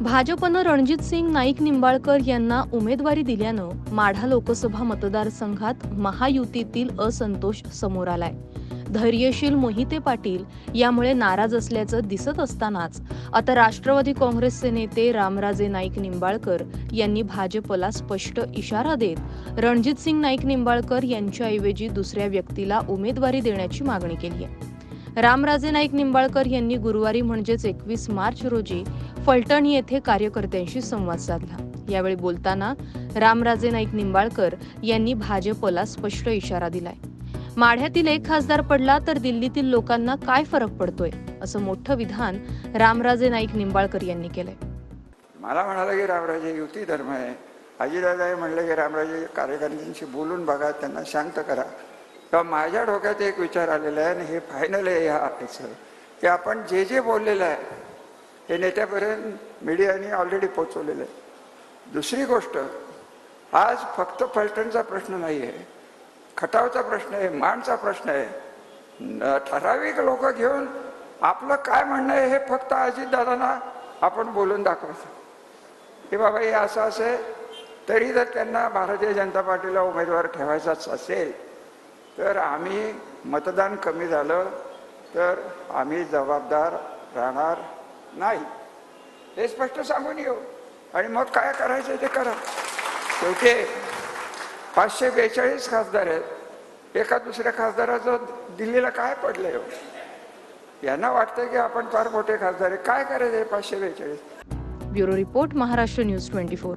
भाजपनं रणजित सिंग नाईक निंबाळकर यांना उमेदवारी दिल्यानं माढा लोकसभा मतदारसंघात महायुतीतील असंतोष समोर आलाय. धैर्यशील मोहिते पाटील यामुळे नाराज असल्याचं दिसत असतानाच आता राष्ट्रवादी काँग्रेसचे नेते रामराजे नाईक निंबाळकर यांनी भाजपला स्पष्ट इशारा देत रणजित सिंग नाईक निंबाळकर यांच्याऐवजी दुसऱ्या व्यक्तीला उमेदवारी देण्याची मागणी केली आहे. रामराजे नाईक निंबाळकर यांनी गुरुवारी म्हणजेच एकवीस मार्च रोजी फलटण येथे कार्यकर्त्यांशी संवाद साधला. यावेळी बोलताना रामराजे नाईक निंबाळकर यांनी भाजपला स्पष्ट इशारा दिलाय. माढ्यातील एक खासदार पडला तर दिल्लीतील लोकांना काय फरक पडतोय? असं मोठं विधान रामराजे नाईक निंबाळकर यांनी केलंय. मला म्हणाला की रामराजे युती धर्म आहे. अजितदादा म्हणलं की रामराजे कार्यकर्त्यांशी बोलून बघा त्यांना शांत करा. तेव्हा माझ्या डोक्यात एक विचार आलेला आहे आणि हे फायनल आहे ह्या याचं की आपण जे जे बोललेलं आहे हे नेत्यापर्यंत मीडियाने ऑलरेडी पोचवलेलं आहे. दुसरी गोष्ट आज फक्त फलटणचा प्रश्न नाही आहे खटावचा प्रश्न आहे माणचा प्रश्न आहे. ठराविक लोक घेऊन आपलं काय म्हणणं आहे हे फक्त अजितदादांना आपण बोलून दाखवायचं. की बाबा हे असं असेल तरी जर त्यांना भारतीय जनता पार्टीला उमेदवार ठेवायचाच असेल तर आम्ही मतदान कमी झालं तर आम्ही जबाबदार राहणार नाही. हे स्पष्ट सांगून येऊ. आणि मग काय करायचं ते करा. शेवटी पाचशे बेचाळीस खासदार आहेत. एका दुसऱ्या खासदाराचं दिल्लीला काय पडलं हो? यांना वाटतं की आपण फार मोठे खासदार आहे काय करायचं पाचशे बेचाळीस? Bureau report Maharashtra News twenty four.